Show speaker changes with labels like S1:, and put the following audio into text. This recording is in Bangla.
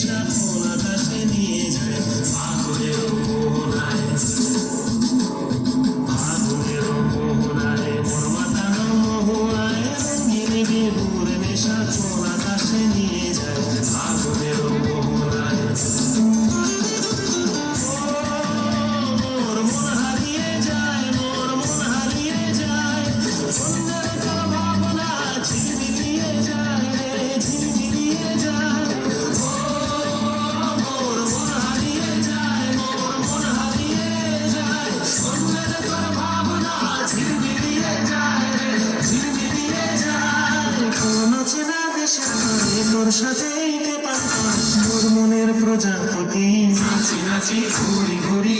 S1: সাফল আকাশে নিয়ে যায় আগুনের মোহনায় আগুনের মোহনায় মোর মাতার মোহনায় সাজাইতে পারতাম। মনের প্রজাপতি। নাচি নাচি ঘুরি ঘুরি।